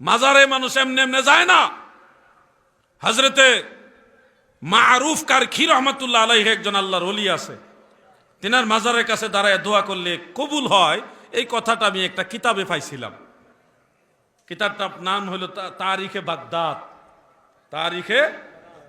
মাজারে মানুষ এমনি এমনি যায় না। হজরতে মারুফ কারখি রহমতুল্লাহ আলাইহ একজন আল্লাহর অলি আছে। তিনার মাজারের কাছে দাঁড়ায় দোয়া করলে কবুল হয়। এই কথাটা আমি একটা কিতাবে পাইছিলাম। কিতাবটার নাম হলো তারিখে বাগদাদ। তারিখে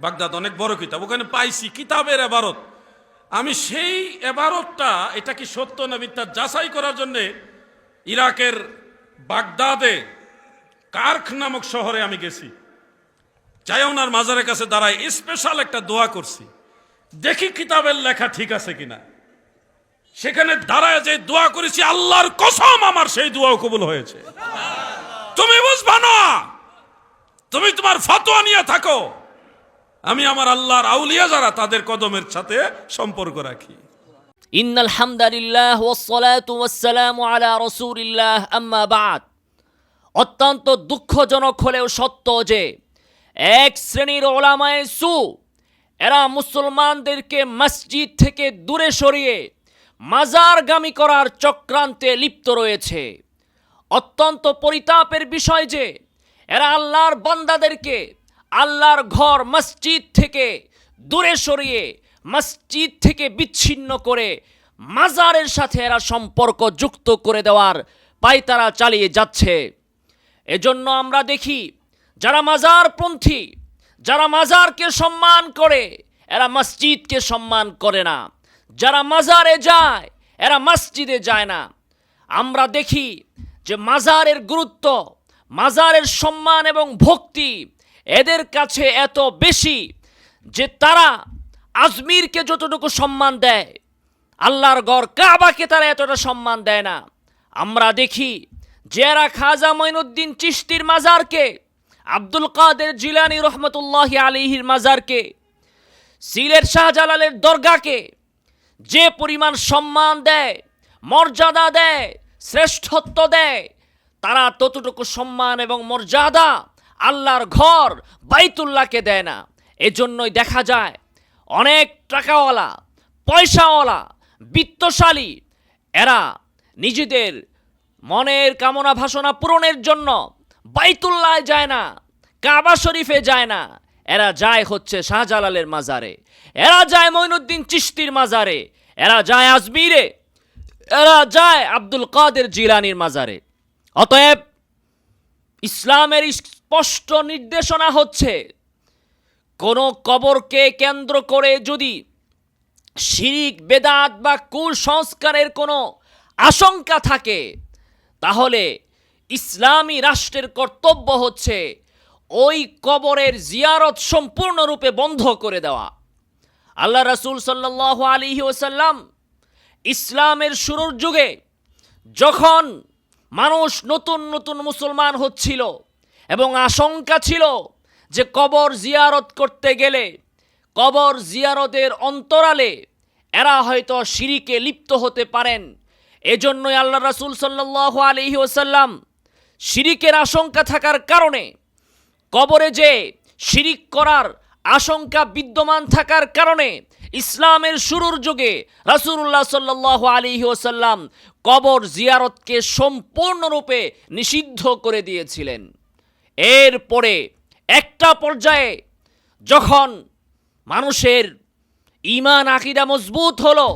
বাগদাদ, অনেক বড় কিতাব। ওখানে পাইছি কিতাবের এবারত। আমি সেই এবারতটা, এটা কি সত্য না মিথ্যা যাচাই করার জন্যে ইরাকের বাগদাদে কার্ক নামক শহরে আমি গেছি। যাই ওনার মাজারের কাছে দাঁড়ায় স্পেশাল একটা দোয়া করছি। দেখি কিতাবের লেখা ঠিক আছে কিনা। সেখানে দাঁড়ায় যে দোয়া করেছি, আল্লাহর কসম আমার সেই দোয়াও কবুল হয়েছে। তুমি বুঝবা না। তুমি তোমার ফতোয়া নিয়ে থাকো। আমি আমার আল্লাহর আউলিয়া যারা, তাদের কদমের সাথে সম্পর্ক রাখি। ইন্নাল হামদালিল্লাহ ওয়াসসালাতু ওয়াসসালামু আলা রাসূলিল্লাহ, আম্মা বা'দ। অত্যন্ত দুঃখজনক হলেও সত্য যে এক শ্রেণির ওলামায়ে সু, এরা মুসলমানদেরকে মসজিদ থেকে দূরে সরিয়ে মাজারগামী করার চক্রান্তে লিপ্ত রয়েছে। অত্যন্ত পরিতাপের বিষয় যে এরা আল্লাহর বান্দাদেরকে আল্লাহর ঘর মসজিদ থেকে দূরে সরিয়ে মসজিদ থেকে বিচ্ছিন্ন করে মাজারের সাথে এরা সম্পর্ক যুক্ত করে দেওয়ার পায়তারা চালিয়ে যাচ্ছে। এজন্য আমরা দেখি, যারা মাজারপন্থী, যারা মাজারকে সম্মান করে, এরা মসজিদকে সম্মান করে না। যারা মাজারে যায়, এরা মসজিদে যায় না। আমরা দেখি যে মাজারের গুরুত্ব, মাজারের সম্মান এবং ভক্তি এদের কাছে এত বেশি যে তারা আজমিরকে যতটুকু সম্মান দেয়, আল্লাহর গড় কাবাকে তারা এতটা সম্মান দেয় না। আমরা দেখি জেরা খাজা মঈনুদ্দিন চিশতির মাজারকে, আব্দুল কাদের জিলানি রহমতুল্লাহ আলিহির মাজারকে, সিলেট শাহজালালের দরগাকে যে পরিমাণ সম্মান দেয়, মর্যাদা দেয়, শ্রেষ্ঠত্ব দেয়, তারা ততটুকু সম্মান এবং মর্যাদা আল্লাহর ঘর বাইতুল্লাহকে দেয় না। এজন্যই দেখা যায়, অনেক টাকাওয়ালা, পয়সাওয়ালা, বিত্তশালী, এরা নিজেদের মনের কামনা ভাসনা পূরণের জন্য বাইতুল্লায় যায় না, কাবা শরীফে যায় না। এরা যায় হচ্ছে শাহজালালের মাজারে, এরা যায় মঈনুদ্দিন চিশতির মাজারে, এরা যায় আজমিরে, এরা যায় আব্দুল কাদের জিলানির মাজারে। অতএব ইসলামের স্পষ্ট নির্দেশনা হচ্ছে, কোনো কবরকে কেন্দ্র করে যদি শিরিক, বেদাত বা কুসংস্কারের কোনো আশঙ্কা থাকে তাহলে ইসলামী রাষ্ট্রের কর্তব্য হচ্ছে ওই কবরের জিয়ারত সম্পূর্ণরূপে বন্ধ করে দেওয়া। আল্লাহ রাসূল সাল্লাহ আলী ওসাল্লাম ইসলামের শুরুর যুগে যখন মানুষ নতুন নতুন মুসলমান হচ্ছিল এবং আশঙ্কা ছিল যে কবর জিয়ারত করতে গেলে কবর জিয়ারতের অন্তরালে এরা হয়তো সিঁড়িকে লিপ্ত হতে পারেন এজন্যই আল্লাহ রাসূল সাল্লাহ আলহি ওসাল্লাম শিরিকের আশঙ্কা থাকার কারণে, কবরে যে শিরিক করার আশঙ্কা বিদ্যমান থাকার কারণে ইসলামের শুরুর যুগে রাসূলুল্লাহ সাল্লাহ আলী ওসাল্লাম কবর জিয়ারতকে সম্পূর্ণরূপে নিষিদ্ধ করে দিয়েছিলেন। এরপরে একটা পর্যায়ে যখন মানুষের ইমান আকিদা মজবুত হলো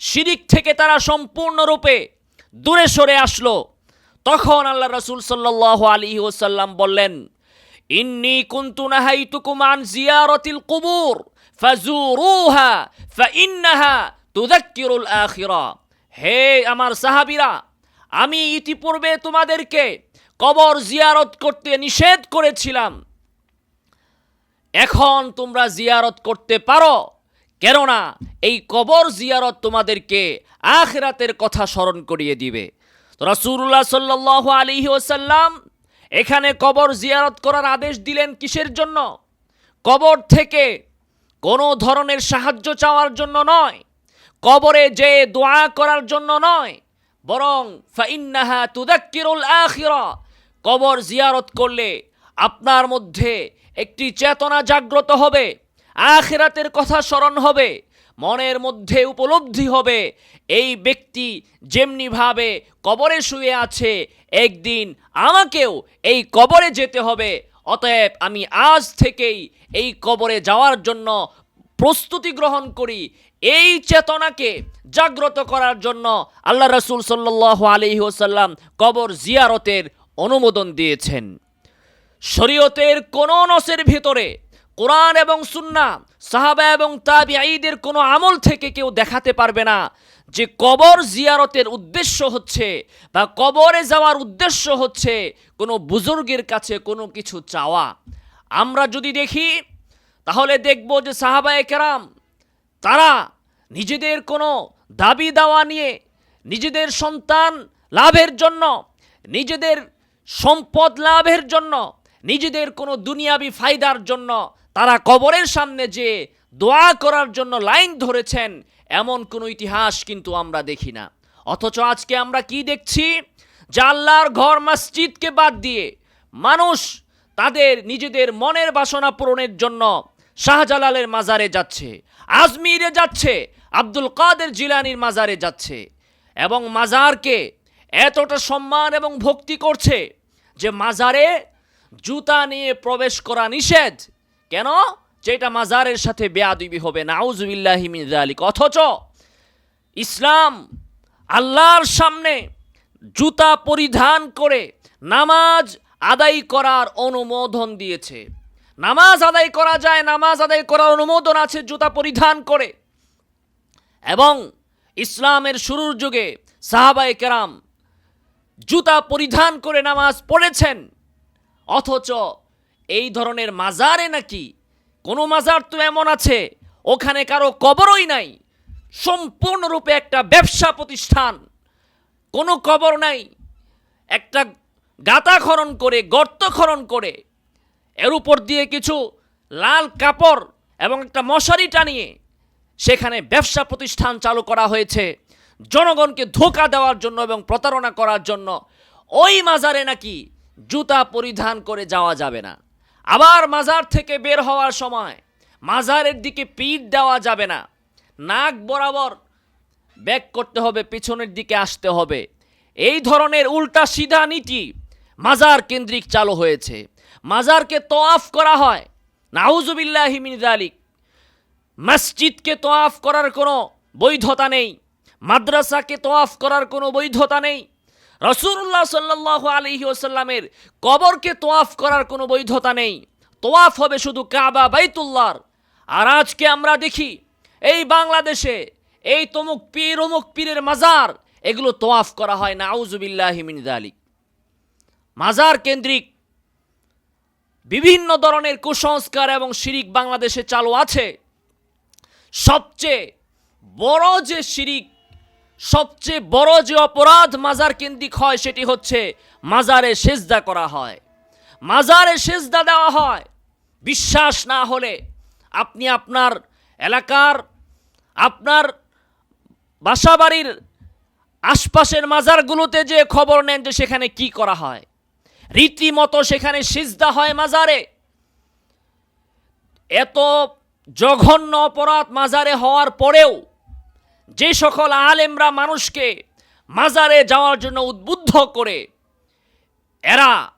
শিরিক থেকে তারা সম্পূর্ণরূপে দূরে সরে আসলো। তখন আল্লাহ রসুল সাল্লাহ আলী ওসাল্লাম বললেন, ইন্নি কুন্তু নাহাইতুকুম আন জিয়ারতিল কুবুর ফাজুরুহা ফাইন্নাহা তুযাক্কিরুল আখিরা। হে আমার সাহাবীরা, আমি ইতিপূর্বে তোমাদেরকে কবর জিয়ারত করতে নিষেধ করেছিলাম। এখন তোমরা জিয়ারত করতে পারো কেননা এই কবর জিয়ারত তোমাদেরকে আখরাতের কথা স্মরণ করিয়ে দিবে। তো রাসূলুল্লাহ সাল্লাল্লাহু আলাইহি ওসাল্লাম এখানে কবর জিয়ারত করার আদেশ দিলেন কিসের জন্য? কবর থেকে কোনো ধরনের সাহায্য চাওয়ার জন্য নয়, কবরে যে দোয়া করার জন্য নয়, বরং ফাইন্নাহা তুদাক্কিরুল আখিরা, কবর জিয়ারত করলে আপনার মধ্যে একটি চেতনা জাগ্রত হবে। আখিরাতের কথা স্মরণ হবে, মনের মধ্যে উপলব্ধি হবে। এই ব্যক্তি যেমনিভাবে কবরে শুয়ে আছে, একদিন আমাকেও এই কবরে যেতে হবে। অতএব আমি আজ থেকেই এই কবরে যাওয়ার জন্য প্রস্তুতি গ্রহণ করি। এই চেতনাকে জাগ্রত করার জন্য আল্লাহ রসুল সাল্লাহ আলহি ওসাল্লাম কবর জিয়ারতের অনুমোদন দিয়েছেন। শরীয়তের কোন নসের ভিতরে কোরআন এবং সুন্না, সাহাবা এবং তাবিঈদের কোনো আমল থেকে কেউ দেখাতে পারবে না। যে কবর জিয়ারতের উদ্দেশ্য হচ্ছে বা কবরে যাওয়ার উদ্দেশ্য হচ্ছে কোনো বুজুর্গের কাছে কোনো কিছু চাওয়া। আমরা যদি দেখি, তাহলে দেখব যে সাহাবায়ে কেরাম তারা নিজেদের কোনো দাবি দাওয়া নিয়ে নিজেদের সন্তান লাভের জন্য, নিজেদের সম্পদ লাভের জন্য, নিজেদের কোনো দুনিয়াবি ফায়দার জন্য তারা কবরের সামনে যে দোয়া করার জন্য লাইন ধরেছেন, এমন কোনো ইতিহাস কিন্তু আমরা দেখি না। অথচ আজকে আমরা কি দেখছি? যে আল্লাহর ঘর মসজিদকে বাদ দিয়ে মানুষ তাদের নিজেদের মনের বাসনা পূরণের জন্য শাহজালালের মাজারে যাচ্ছে, আজমিরে যাচ্ছে, আব্দুল কাদের জিলানির মাজারে যাচ্ছে এবং মাজারকে এতটা সম্মান এবং ভক্তি করছে যে মাজারে জুতা নিয়ে প্রবেশ করা নিষেধ। কেন? যেটা মাজারের সাথে বেয়াদবি হবে নাউজুবিল্লাহি মিন যালিক। অথচ ইসলাম আল্লাহর সামনে জুতা পরিধান করে নামাজ আদায় করার অনুমোদন দিয়েছে। নামাজ আদায় করা যায়, নামাজ আদায় করার অনুমোদন আছে জুতা পরিধান করে। এবং ইসলামের শুরুর যুগে সাহাবায়ে কেরাম জুতা পরিধান করে নামাজ পড়েছেন। অথচ এই ধরনের মাজারে নাকি? কোনো মাজার তো এমন আছে, ওখানে কারও কবরই নাই, সম্পূর্ণরূপে একটা ব্যবসা প্রতিষ্ঠান। কোনো কবর নাই, একটা গাতা খনন করে, গর্ত খনন করে, এর উপর দিয়ে কিছু লাল কাপড় এবং একটা মশারি টানিয়ে সেখানে ব্যবসা প্রতিষ্ঠান চালু করা হয়েছে। জনগণকে ধোকা দেওয়ার জন্য এবং প্রতারণা করার জন্য ওই মাজারে নাকি জুতা পরিধান করে যাওয়া যাবে না। আবার মাজার থেকে বের হওয়ার সময় মাজারের দিকে পিঠ দেওয়া যাবে না। নাক বরাবর ব্যাক করতে হবে, পিছনের দিকে আসতে হবে। এই ধরনের উল্টা সিধা নীতি মাজার কেন্দ্রিক চালু হয়েছে। মাজারকে তোয়াফ করা হয়। নাউজুবিল্লাহি যালিক। মসজিদকে তোয়াফ করার কোনো বৈধতা নেই। মাদ্রাসাকে তোয়াফ করার কোনো বৈধতা নেই। রসুল্লাহ সাল্লাহ আলহি ওসাল্লামের কবরকে তোয়াফ করার কোনো বৈধতা নেই। তোয়াফ হবে শুধু কাবা, বাইতুল্লাহর। আর আজকে আমরা দেখি, এই বাংলাদেশে এই তমুক পীর, অমুক পীরের মাজার, এগুলো তোয়াফ করা হয় না আউজুবিল্লাহ মিন যালিক। মাজার কেন্দ্রিক বিভিন্ন ধরনের কুসংস্কার এবং শিরিক বাংলাদেশে চালু আছে। সবচেয়ে বড় যে শিরিক সবচেয়ে বড় যে অপরাধ মাজার কেন্দ্রিক হয় সেটি হচ্ছে মাজারে সেজদা করা হয়। মাজারে সেজদা দেওয়া হয়। বিশ্বাস না হলে আপনি আপনার এলাকার, আপনার বাসাবাড়ির আশপাশের মাজারগুলোতে যে খবর নেন যে সেখানে কি করা হয়। রীতিমতো সেখানে সিজদা হয় মাজারে। এত জঘন্য অপরাধ মাজারে হওয়ার পরেও যে সকল আলেমরা মানুষকে মাজারে যাওয়ার জন্য উদ্বুদ্ধ করে, এরা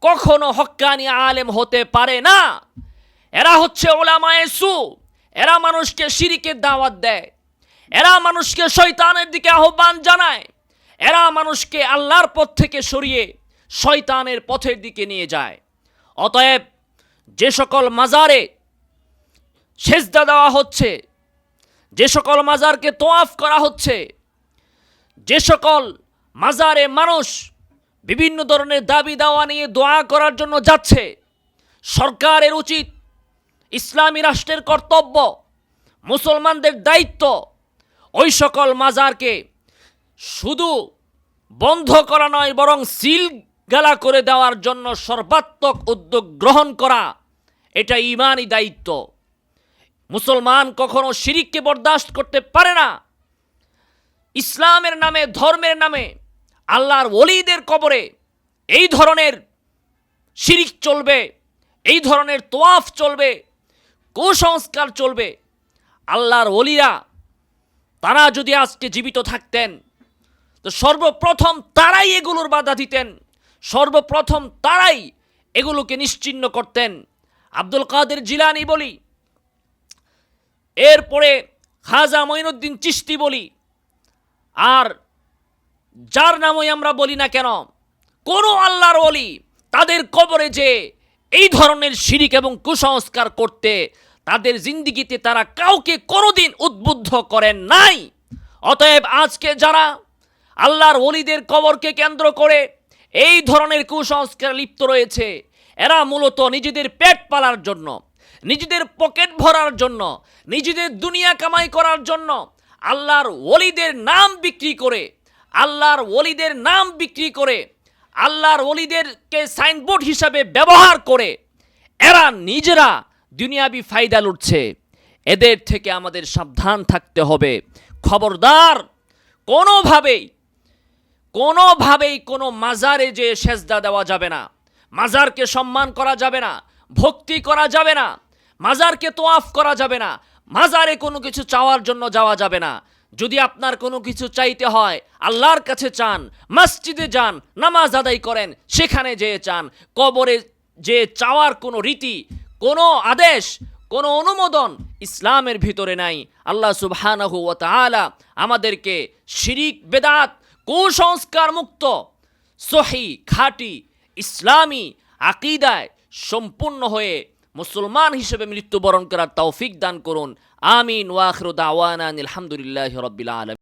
কখনো হক্কানি আলেম হতে পারে না। এরা হচ্ছে ওলামায়ে সু। এরা মানুষকে শিরিকের দাওয়াত দেয়। এরা মানুষকে শয়তানের দিকে আহ্বান জানায়। এরা মানুষকে আল্লাহর পথ থেকে সরিয়ে শয়তানের পথের দিকে নিয়ে যায়। অতএব যে সকল মাজারে সেজদা দেওয়া হচ্ছে যে সকল মাজারকে তোয়াফ করা হচ্ছে, যে সকল মাজারে মানুষ বিভিন্ন ধরনের দাবি দাওয়া নিয়ে দোয়া করার জন্য যাচ্ছে, সরকারের উচিত ইসলামী রাষ্ট্রের কর্তব্য, মুসলমানদের দায়িত্ব ওই সকল মাজারকে শুধু বন্ধ করা নয়, বরং সিল গালা করে দেওয়ার জন্য সর্বাত্মক উদ্যোগ গ্রহণ করা, এটা ইমানই দায়িত্ব। মুসলমান কখনো শিরিককে বরদাস্ত করতে পারে না। ইসলামের নামে, ধর্মের নামে, আল্লাহর ওলিদের কবরে এই ধরনের শিরিক চলবে, এই ধরনের তোয়াফ চলবে, কুসংস্কার চলবে। আল্লাহর ওলিরা, তারা যদি আজকে জীবিত থাকতেন, তো সর্বপ্রথম তারাই এগুলোর বাধা দিতেন, সর্বপ্রথম তারাই এগুলোকে নিশ্চিন্ন করতেন। আব্দুল কাদের জিলানি বলি এরপরে খাজা মঈনুদ্দিন চিস্তি বলি, আর যার নামই আমরা বলি না কেন? কোনো আল্লাহর অলি তাদের কবরে যে এই ধরনের শিরিক এবং কুসংস্কার করতে তাদের জিন্দিগিতে তারা কাউকে কোনোদিন উদ্বুদ্ধ করেন নাই। অতএব আজকে যারা আল্লাহর অলিদের কবরকে কেন্দ্র করে এই ধরনের কুসংস্কার লিপ্ত রয়েছে এরা মূলত নিজেদের পেট পালার জন্য, নিজেদের পকেট ভরার জন্য, নিজেদের দুনিয়া কামাই করার জন্য আল্লাহর ওলিদের নাম বিক্রি করে, আল্লাহর ওলিদের নাম বিক্রি করে, আল্লাহর ওলিদেরকে সাইনবোর্ড হিসাবে ব্যবহার করে এরা নিজেরা দুনিয়াবি ফায়দা লুটছে। এদের থেকে আমাদের সাবধান থাকতে হবে। খবরদার, কোনোভাবেই কোনোভাবেই কোনো মাজারে যে সেজদা দেওয়া যাবে না। মাজারকে সম্মান করা যাবে না, ভক্তি করা যাবে না, মাজারকে তোয়াফ করা যাবে না, মাজারে কোনো কিছু চাওয়ার জন্য যাওয়া যাবে না। যদি আপনার কোনো কিছু চাইতে হয়, আল্লাহর কাছে চান, মসজিদে যান, নামাজ আদায় করেন, সেখানে যেয়ে চান, কবরে যে চাওয়ার কোনো রীতি, কোনো আদেশ, কোনো অনুমোদন ইসলামের ভিতরে নাই। আল্লাহ সুবহানাহু আমাদেরকে শিরিক, বেদাত, কুসংস্কার মুক্ত, সহি, খাঁটি ইসলামী আকিদায় সম্পূর্ণ হয়ে মুসলমান হিসেবে মৃত্যুবরণ করার তৌফিক দান করুন। আমিন ওয়াখরুদ দাওয়ানা আলহামদুলিল্লাহ রবিল আলম